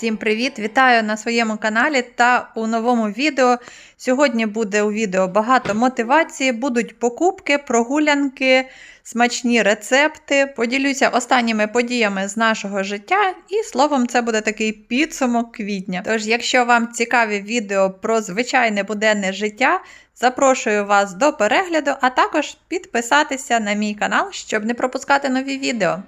Всім привіт! Вітаю на своєму каналі та у новому відео. Сьогодні буде у відео багато мотивації, будуть покупки, прогулянки, смачні рецепти. Поділюся останніми подіями з нашого життя, і словом, це буде такий підсумок квітня. Тож, якщо вам цікаві відео про звичайне буденне життя, запрошую вас до перегляду, а також підписатися на мій канал, щоб не пропускати нові відео.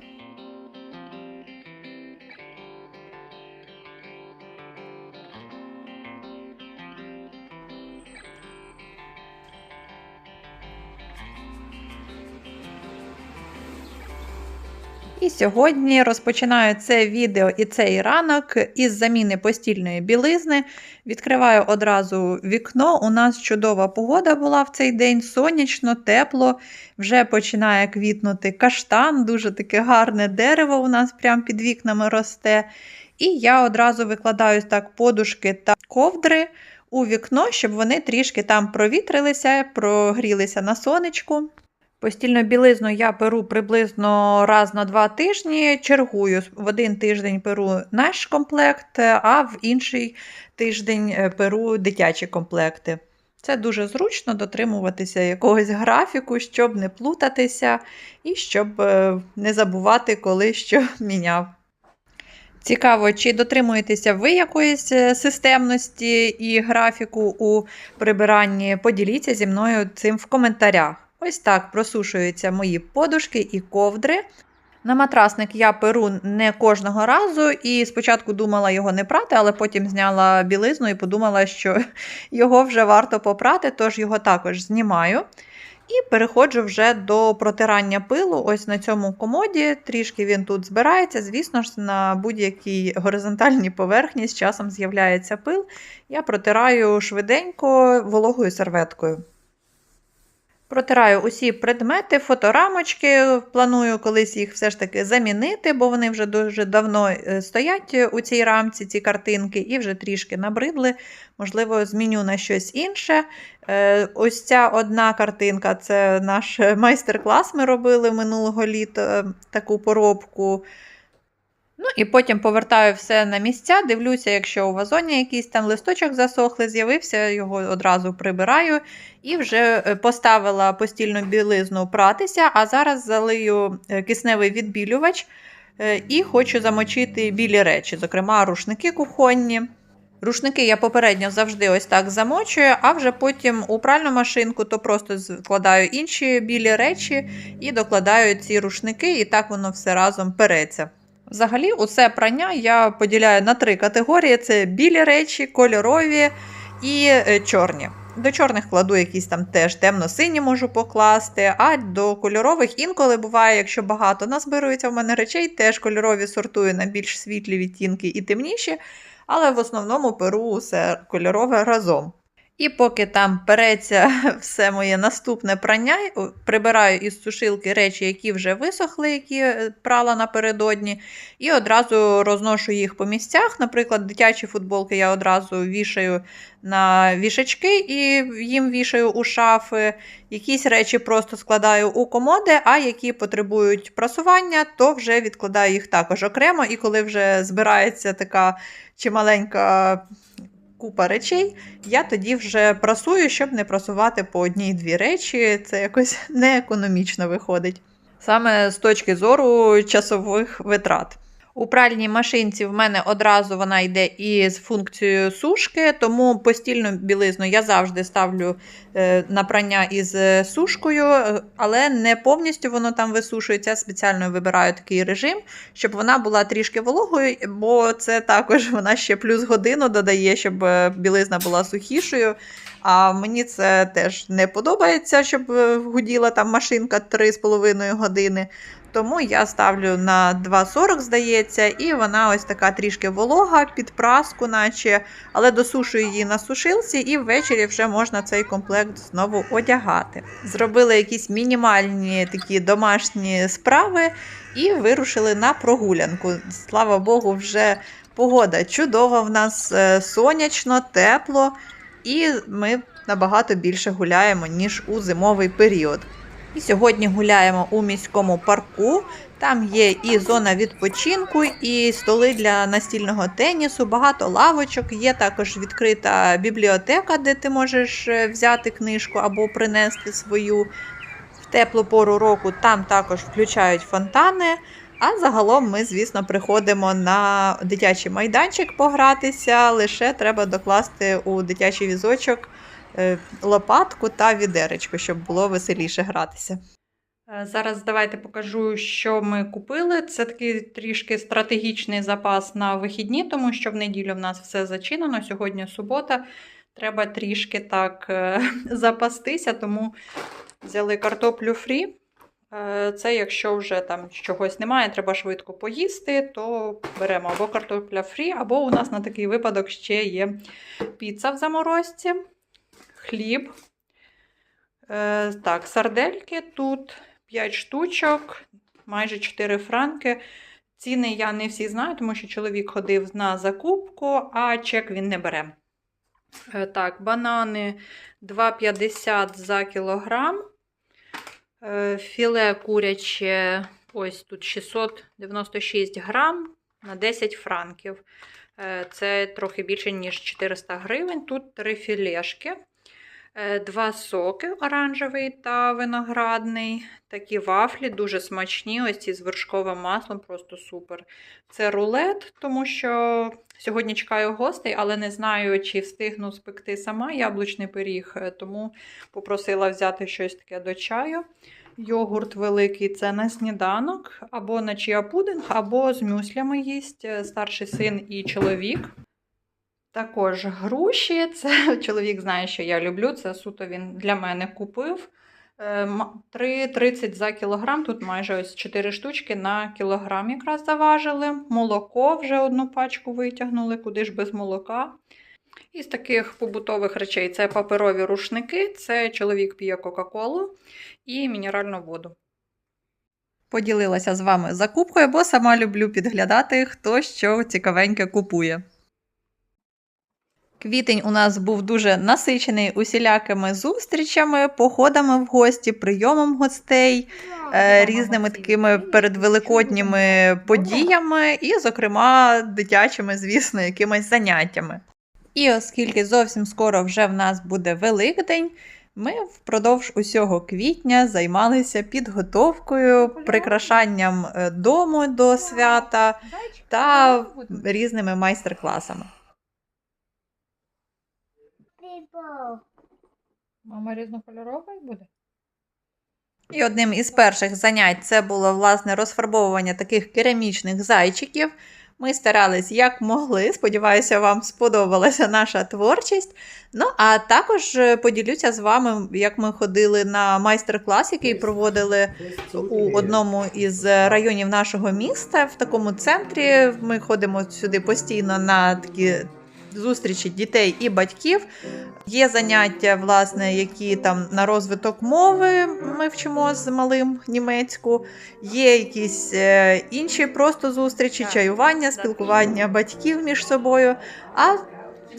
І сьогодні розпочинаю це відео і цей ранок із заміни постільної білизни. Відкриваю одразу вікно. У нас чудова погода була в цей день, сонячно, тепло, вже починає квітнути каштан, дуже таке гарне дерево у нас прямо під вікнами росте. І я одразу викладаю так подушки та ковдри у вікно, щоб вони трішки там провітрилися, прогрілися на сонечку. Постільну білизну я беру приблизно раз на два тижні, чергую. В один тиждень беру наш комплект, а в інший тиждень е, беру дитячі комплекти. Це дуже зручно дотримуватися якогось графіку, щоб не плутатися і щоб е, не забувати, коли що міняв. Цікаво, чи дотримуєтеся ви якоїсь е, системності і графіку у прибиранні? Поділіться зі мною цим в коментарях. Ось так просушуються мої подушки і ковдри. На матрасник я перу не кожного разу, і спочатку думала його не прати, але потім зняла білизну і подумала, що його вже варто попрати, тож його також знімаю. І переходжу вже до протирання пилу. Ось на цьому комоді. Трішки він тут збирається. Звісно ж, на будь-якій горизонтальній поверхні з часом з'являється пил. Я протираю швиденько вологою серветкою. Протираю усі предмети, фоторамочки. Планую колись їх все ж таки замінити, бо вони вже дуже давно е, стоять у цій рамці, ці картинки, і вже трішки набридли. Можливо, зміню на щось інше. Е, ось ця одна картинка це наш майстер-клас. Ми робили минулого літа таку поробку. Ну і потім повертаю все на місця, дивлюся, якщо у вазоні якийсь там листочок засохли, з'явився, його одразу прибираю і вже е, поставила постільну білизну пратися, а зараз залию е, кисневий відбілювач е, і хочу замочити білі речі, зокрема, рушники кухонні. Рушники я попередньо завжди ось так замочую, а вже потім у пральну машинку то просто складаю інші білі речі і докладаю ці рушники, і так воно все разом переться. Взагалі, усе прання я поділяю на три категорії: це білі речі, кольорові і е, чорні. До чорних кладу якісь там теж темно-сині можу покласти, а до кольорових інколи буває, якщо багато назбирується в мене речей, теж кольорові сортую на більш світлі відтінки і темніші, але в основному перу усе кольорове разом. І поки там переться все моє наступне прання, прибираю із сушилки речі, які вже висохли, які е, прала напередодні, і одразу розношу їх по місцях. Наприклад, дитячі футболки я одразу вішаю на вішачки і їм вішаю у шафи. Якісь речі просто складаю у комоди, а які потребують прасування, то вже відкладаю їх також окремо. І коли вже збирається така чималенька купа речей, я тоді вже прасую, щоб не прасувати по одній-дві речі. Це якось неекономічно виходить. Саме з точки зору часових витрат. У пральній машинці в мене одразу вона йде із функцією сушки, тому постільну білизну я завжди ставлю е, на прання із е, сушкою, е, але не повністю воно там висушується. Спеціально вибираю такий режим, щоб вона була трішки вологою, бо це також вона ще плюс годину додає, щоб білизна була сухішою. А мені це теж не подобається, щоб гуділа там машинка 3,5 години. Тому я ставлю на 2,40, здається, і вона ось така трішки волога, під праску, наче, але досушую її на сушилці, і ввечері вже можна цей комплект знову одягати. Зробили якісь мінімальні такі домашні справи і вирушили на прогулянку. Слава Богу, вже погода чудова в нас е, сонячно, тепло, і ми набагато більше гуляємо, ніж у зимовий період. І сьогодні гуляємо у міському парку. Там є і зона відпочинку, і столи для настільного тенісу, багато лавочок. Є також відкрита бібліотека, де ти можеш е, взяти книжку або принести свою в теплу пору року. Там також включають фонтани. А загалом ми, звісно, приходимо на дитячий майданчик погратися. Лише треба докласти у дитячий візочок лопатку та відеречко, щоб було веселіше гратися. Е, Зараз давайте покажу, що ми купили. Це такий трішки стратегічний запас на вихідні, тому що в неділю в нас все зачинено. Сьогодні субота. Треба трішки так е, запастися, тому взяли картоплю фрі. Е, Це якщо вже там чогось немає, треба швидко поїсти, то беремо або картопля фрі, або у нас на такий випадок ще є піца в заморозці, хліб. Е, Так, сардельки тут 5 штучок, майже 4 франки. Ціни я не всі знаю, тому що чоловік ходив на закупку, а чек він не бере. Е, Так, банани 2,50 за кілограм. Е, Філе куряче, ось тут 696 грам на 10 франків. Це трохи більше, ніж 400 гривень. Тут три філешки, два соки оранжевий та виноградний. Такі вафлі дуже смачні. Ось ці з вершковим маслом, просто супер. Це рулет, тому що сьогодні чекаю гостей, але не знаю, чи встигну спекти сама яблучний пиріг, е, тому попросила взяти щось таке до чаю. Йогурт великий це на сніданок, або на чіапудинг, або з мюслями їсть е, старший син і чоловік. Також груші. Це чоловік знає, що я люблю. Це суто він для мене купив. Е, 3,30 за кілограм. Тут майже ось 4 штучки на кілограм якраз заважили. Молоко вже одну пачку витягнули, куди ж без молока. Із таких побутових речей це паперові рушники, це чоловік п'є Кока-Колу і мінеральну воду. Поділилася з вами закупкою, бо сама люблю підглядати, хто що цікавеньке купує. Квітень у нас був дуже насичений усілякими зустрічами, походами в гості, прийомом гостей, е, різними такими передвеликодніми подіями, і, зокрема, дитячими, звісно, якимись заняттями. І оскільки зовсім скоро вже в нас буде Великдень, ми впродовж усього квітня займалися підготовкою, прикрашанням е, дому до свята та різними майстер-класами. Мама різнокольорова буде? І одним із перших занять це було власне розфарбовування таких керамічних зайчиків. Ми старались як могли. Сподіваюся, вам сподобалася наша творчість. Ну, а також е, поділюся з вами, як ми ходили на майстер-клас, який проводили у одному із районів нашого міста, в такому центрі. Ми ходимо сюди постійно на такі зустрічі дітей і батьків. Є заняття, власне, які там на розвиток мови ми вчимо з малим німецьку. Є якісь е, інші просто зустрічі, чаювання, спілкування батьків між собою. А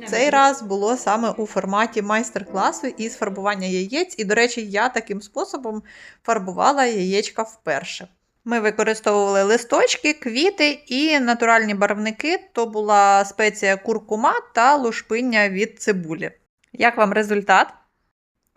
цей раз було саме у форматі майстер-класу із фарбування яєць. І, до речі, я таким способом фарбувала яєчка вперше. Ми використовували листочки, квіти і натуральні барвники. То була спеція куркума та лушпиння від цибулі. Як вам результат?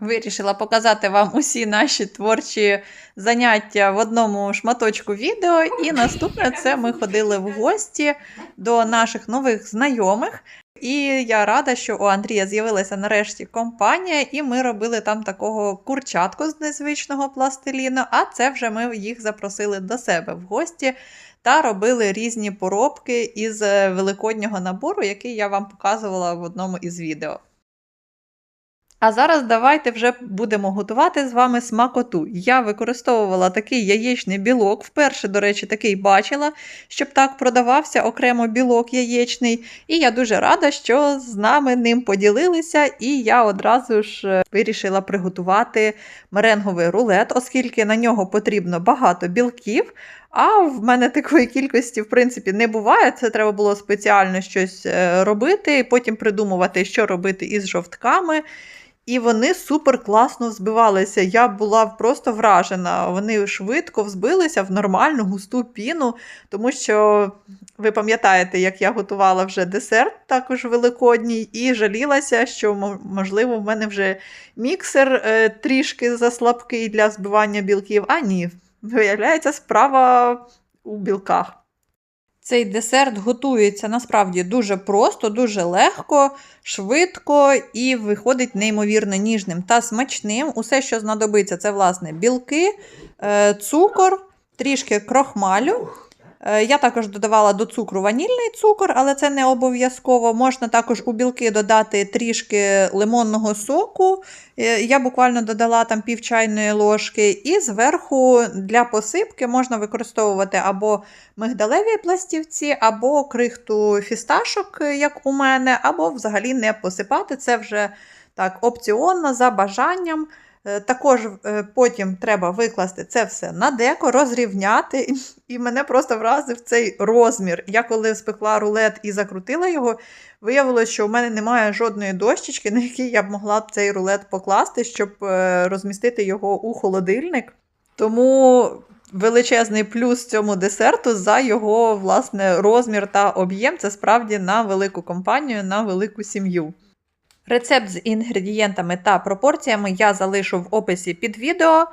Вирішила показати вам усі наші творчі заняття в одному шматочку відео. І наступне це ми ходили в гості до наших нових знайомих. І я рада, що у Андрія з'явилася нарешті компанія, і ми робили там такого курчатку з незвичного пластиліну. А це вже ми їх запросили до себе в гості та робили різні поробки із е, великоднього набору, який я вам показувала в одному із відео. А зараз давайте вже будемо готувати з вами смакоту. Я використовувала такий яєчний білок. Вперше, до речі, такий бачила, щоб так продавався окремо білок яєчний. І я дуже рада, що з нами ним поділилися, і я одразу ж е, вирішила приготувати меренговий рулет, оскільки на нього потрібно багато білків. А в мене такої кількості, в принципі, не буває. Це треба було спеціально щось е, робити, і потім придумувати, що робити із жовтками. І вони супер класно взбивалися. Я була просто вражена. Вони швидко взбилися в нормальну густу піну, тому що ви пам'ятаєте, як я готувала вже десерт, також великодній, і жалілася, що можливо в мене вже міксер е, трішки заслабкий для взбивання білків. А ні, виявляється, справа у білках. Цей десерт готується насправді дуже просто, дуже легко, швидко і виходить неймовірно ніжним та смачним. Усе, що знадобиться, це власне білки, е, цукор, трішки крохмалю. Е, Я також додавала до цукру ванільний цукор, але це не обов'язково. Можна також у білки додати трішки лимонного соку. Е, Я буквально додала там пів чайної ложки. І зверху для посипки можна використовувати або мигдалеві пластівці, або крихту фісташок, як у мене, або взагалі не посипати. Це вже так опціонно за бажанням. Е, Також е, потім треба викласти це все на деко, розрівняти. І мене просто вразив цей розмір. Я коли спекла рулет і закрутила його, виявилось, що у мене немає жодної дощечки, на якій я б могла б цей рулет покласти, щоб е, розмістити його у холодильник. Тому величезний плюс цьому десерту за його власне розмір та об'єм. Це справді на велику компанію, на велику сім'ю. Рецепт з інгредієнтами та пропорціями я залишу в описі під відео.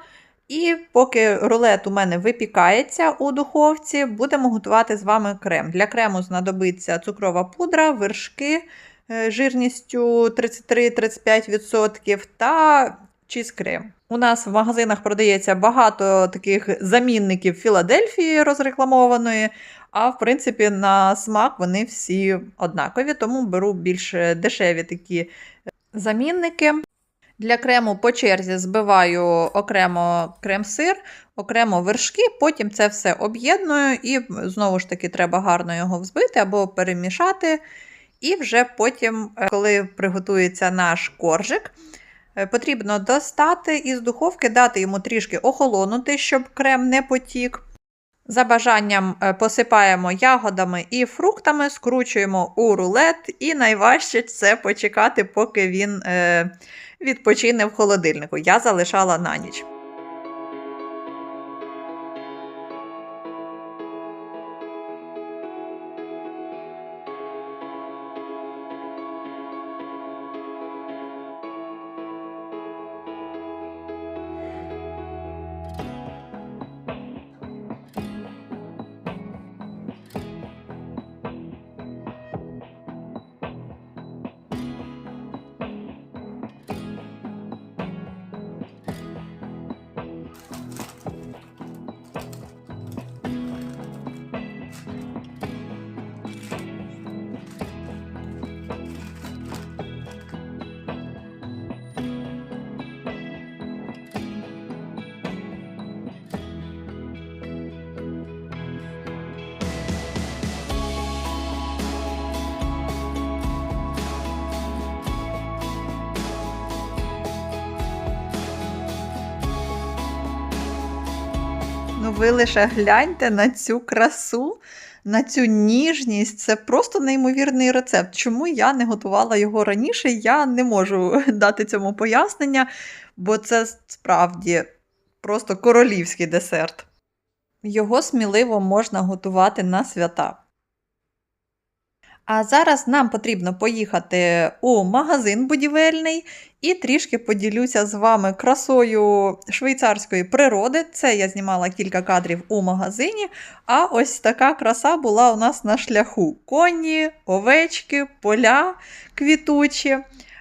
І поки рулет у мене випікається у духовці, будемо готувати з вами крем. Для крему знадобиться цукрова пудра, вершки е, жирністю 33-35% та чіз-крем. У нас в магазинах продається багато таких замінників Філадельфії розрекламованої, а в принципі на смак вони всі однакові, тому беру більш дешеві такі замінники. Для крему по черзі збиваю окремо крем-сир, окремо вершки, потім це все об'єдную і знову ж таки треба гарно його взбити або перемішати. І вже потім, е, коли приготується наш коржик, е, потрібно достати із духовки, дати йому трішки охолонути, щоб крем не потік. За бажанням е, посипаємо ягодами і фруктами, скручуємо у рулет, і найважче це почекати, поки він е, відпочине в холодильнику. Я залишала на ніч. Ви лише гляньте на цю красу, на цю ніжність. Це просто неймовірний рецепт. Чому я не готувала його раніше, я не можу дати цьому пояснення, бо це справді просто королівський десерт. Його сміливо можна готувати на свята. А зараз нам потрібно поїхати у магазин будівельний і трішки поділюся з вами красою швейцарської природи. Це я знімала кілька кадрів у магазині. А ось така краса була у нас на шляху: коні, овечки, поля квітучі.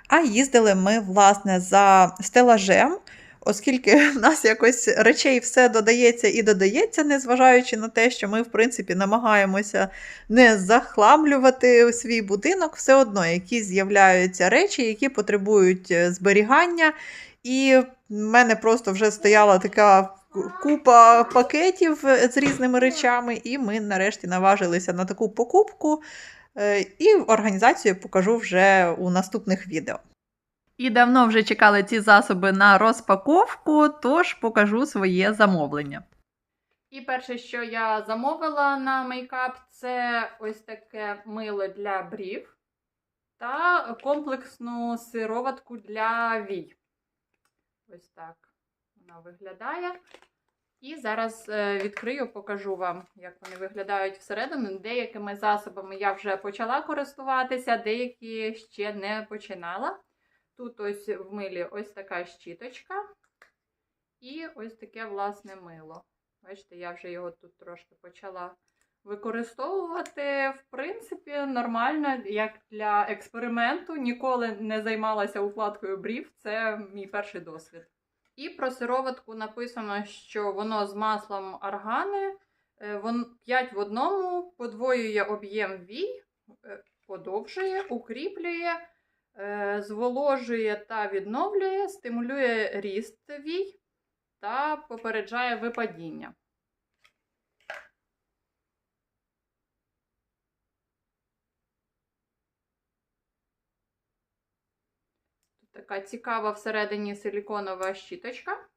А їздили ми, власне, за стелажем. Оскільки в нас якось речей все додається і додається, незважаючи на те, що ми, в принципі, намагаємося не захламлювати свій будинок, все одно якісь з'являються речі, які потребують е, зберігання. І в мене просто вже стояла така купа пакетів з різними речами, і ми нарешті наважилися на таку покупку. Е, І організацію покажу вже у наступних відео. І давно вже чекали ці засоби на розпаковку, тож покажу своє замовлення. І перше, що я замовила на мейкап, це ось таке мило для брів. та комплексну сироватку для вій. Ось так вона виглядає. І зараз е, відкрию, покажу вам, як вони виглядають всередину. Деякими засобами я вже почала користуватися, деякі ще не починала. Тут ось в милі ось така щіточка. І ось таке власне мило. Бачите, я вже його тут трошки почала використовувати. В принципі, нормально, як для експерименту. Ніколи не займалася укладкою брів. Це мій перший досвід. І про сироватку написано, що воно з маслом аргани. е, 5 в одному, подвоює об'єм вій, е, подовжує, укріплює, е, зволожує та відновлює, стимулює ріст вій та попереджає випадіння. Така цікава всередині силіконова щіточка.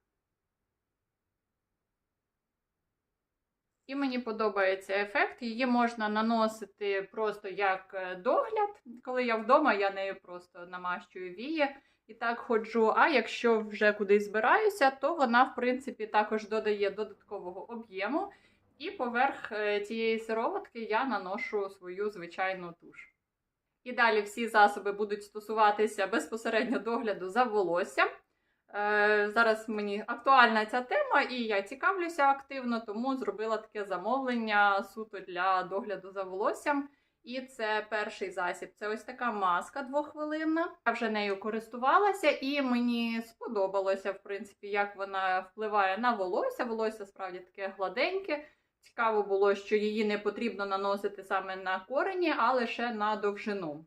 І мені подобається ефект. Її можна наносити просто як е, догляд. Коли я вдома, я нею просто намащую вії і так ходжу. А якщо вже кудись збираюся, то вона, в принципі, також додає додаткового об'єму. І поверх е, цієї сироватки я наношу свою звичайну туш. І далі всі засоби будуть стосуватися безпосередньо догляду за волоссям. Е, Зараз мені актуальна ця тема, і я цікавлюся активно, тому зробила таке замовлення суто для догляду за волоссям. І це перший засіб. Це ось така маска двохвилинна. Я вже нею користувалася, і мені сподобалося, в принципі, як вона впливає на волосся. Волосся справді таке гладеньке. Цікаво було, що її не потрібно наносити саме на корені, а лише на довжину.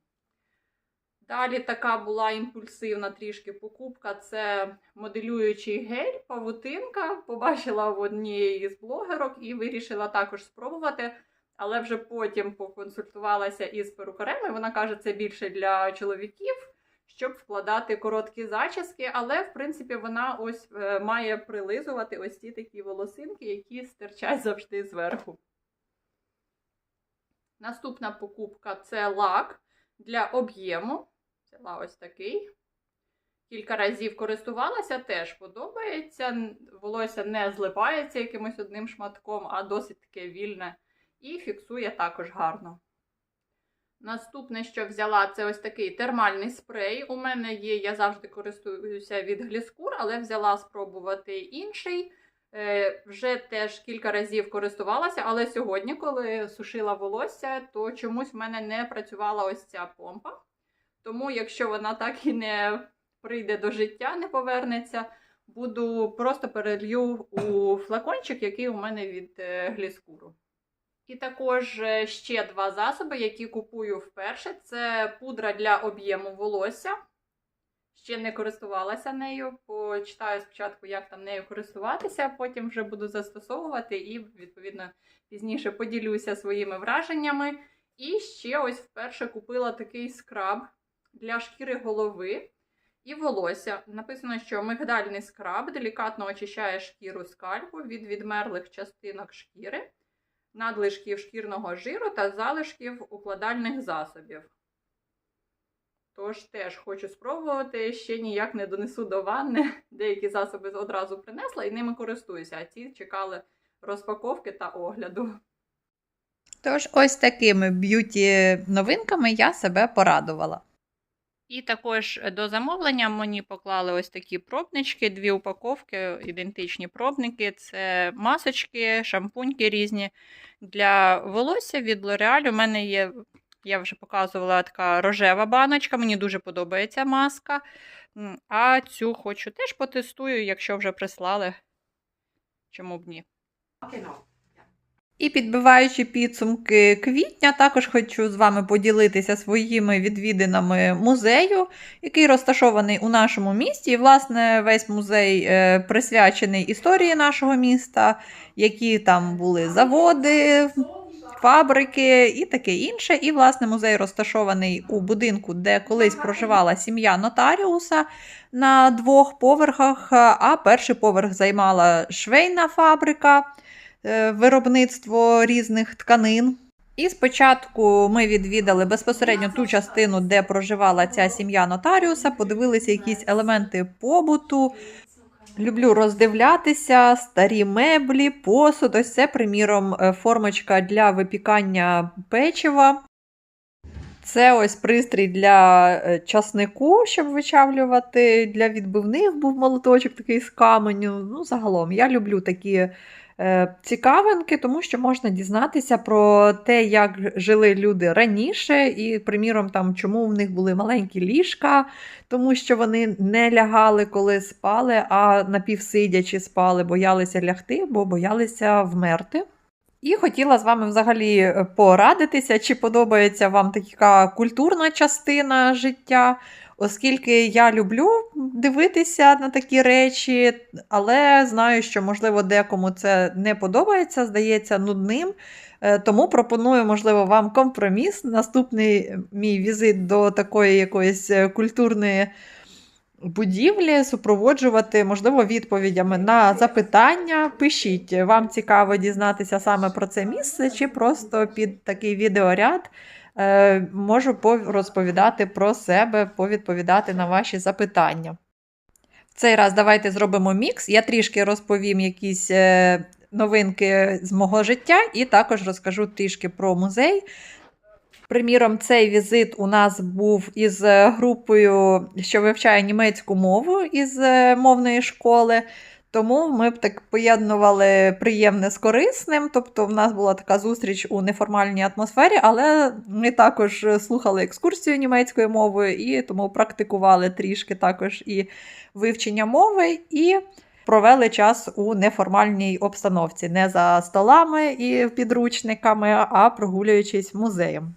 Далі така була імпульсивна трішки покупка. Це моделюючий гель, павутинка. Побачила в однієї з блогерок і вирішила також спробувати. Але вже потім поконсультувалася із перукарем, і вона каже, це більше для чоловіків, щоб вкладати короткі зачіски. Але, в принципі, вона ось е, має прилизувати ось ці такі волосинки, які стирчать завжди зверху. Наступна покупка це лак для об'єму. Взяла ось такий. Кілька разів користувалася, теж подобається. Волосся не злипається якимось одним шматком, а досить таке вільне і фіксує також гарно. Наступне, що взяла, це ось такий термальний спрей. У мене є, я завжди користуюся від Гліскур, але взяла спробувати інший. Е, вже теж кілька разів користувалася, але сьогодні, коли сушила волосся, то чомусь в мене не працювала ось ця помпа. Тому, якщо вона так і не прийде до життя, не повернеться, буду просто перелью у флакончик, який у мене від е, Гліскуру. І також е, ще два засоби, які купую вперше. Це пудра для об'єму волосся. Ще не користувалася нею. Почитаю спочатку, як там нею користуватися, потім вже буду застосовувати і, відповідно, пізніше поділюся своїми враженнями. І ще ось вперше купила такий скраб для шкіри голови і волосся. Написано, що мигдальний скраб делікатно очищає шкіру скальпу від відмерлих частинок шкіри, надлишків шкірного жиру та залишків укладальних засобів. Тож теж хочу спробувати, ще ніяк не донесу до ванни. Деякі засоби одразу принесла і ними користуюся, а ці чекали розпаковки та огляду. Тож, ось такими б'юті-новинками я себе порадувала. І також до замовлення мені поклали ось такі пробнички, дві упаковки, ідентичні пробники. Це масочки, шампуньки різні для волосся від L'Oreal. У мене є, я вже показувала така рожева баночка, мені дуже подобається маска. А цю хочу теж потестую, якщо вже прислали. Чому б ні? І підбиваючи підсумки квітня, також хочу з вами поділитися своїми відвідинами музею, який розташований у нашому місті. І, власне, весь музей е, присвячений історії нашого міста, які там були заводи, фабрики і таке інше. І, власне, музей розташований у будинку, де колись проживала сім'я нотаріуса на двох поверхах, а перший поверх займала швейна фабрика виробництво різних тканин. І спочатку ми відвідали безпосередньо ту частину, де проживала ця сім'я нотаріуса, подивилися якісь елементи побуту. Люблю роздивлятися, старі меблі, посуд. Ось це, приміром, е, формочка для випікання печива. Це ось пристрій для е, часнику, щоб вичавлювати. Для відбивних був молоточок такий з каменю. Ну, загалом, я люблю такі е, цікавинки, тому що можна дізнатися про те, як жили люди раніше, і, приміром, там, чому в них були маленькі ліжка, тому що вони не лягали, коли спали, а напівсидячи спали, боялися лягти, бо боялися вмерти. І хотіла з вами взагалі е, порадитися, чи подобається вам така культурна частина життя, оскільки я люблю дивитися на такі речі, але знаю, що, можливо, декому це не подобається, здається нудним. Е, Тому пропоную, можливо, вам компроміс. Наступний мій візит до такої якоїсь е, культурної будівлі супроводжувати, можливо, відповідями на запитання. Пишіть, вам цікаво дізнатися саме про це місце, чи просто під такий відеоряд можу пов- розповідати про себе, повідповідати на ваші запитання. В цей раз давайте зробимо мікс. Я трішки розповім якісь е, новинки з мого життя, і також розкажу трішки про музей. Приміром, цей візит у нас був із е, групою, що вивчає німецьку мову із е, мовної школи. Тому ми б так поєднували приємне з корисним. Тобто, в нас була така зустріч у неформальній атмосфері, але ми також слухали екскурсію німецькою мовою і тому практикували трішки також і вивчення мови, і провели час у неформальній обстановці, не за столами і підручниками, а прогулюючись музеєм.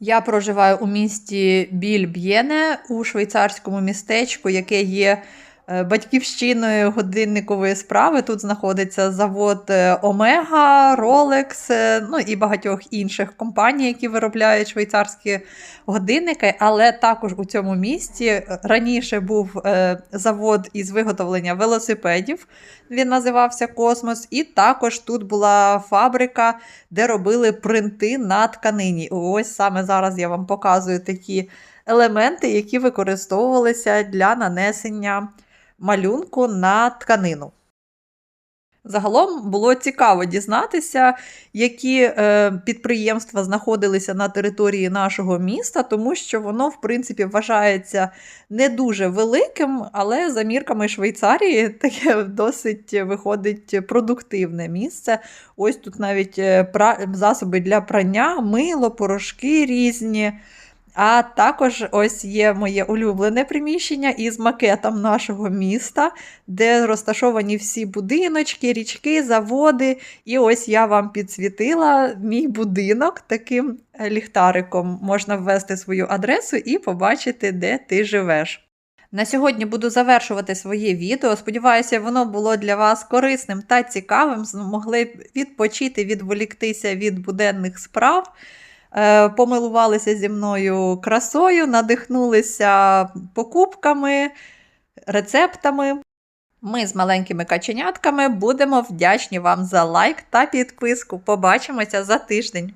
Я проживаю у місті Більб'єне у швейцарському містечку, яке є батьківщиною годинникової справи. Тут знаходиться завод е, Омега, Rolex, е, ну і багатьох інших компаній, які виробляють швейцарські годинники. Але також у цьому місті раніше був е, завод із виготовлення велосипедів. Він називався Космос. І також тут була фабрика, де робили принти на тканині. Ось саме зараз я вам показую такі елементи, які використовувалися для нанесення малюнку на тканину. Загалом було цікаво дізнатися, які е, підприємства знаходилися на території нашого міста, тому що воно, в принципі, вважається не дуже великим, але за мірками Швейцарії таке досить виходить продуктивне місце. Ось тут навіть е, засоби для прання, мило, порошки різні. А також ось є моє улюблене приміщення із макетом нашого міста, де розташовані всі будиночки, річки, заводи. І ось я вам підсвітила мій будинок таким ліхтариком. Можна ввести свою адресу і побачити, де ти живеш. На сьогодні буду завершувати своє відео. Сподіваюся, воно було для вас корисним та цікавим. Змогли відпочити, відволіктися від буденних справ. Е, Помилувалися зі мною красою, надихнулися покупками, рецептами. Ми з маленькими каченятками будемо вдячні вам за лайк та підписку. Побачимося за тиждень.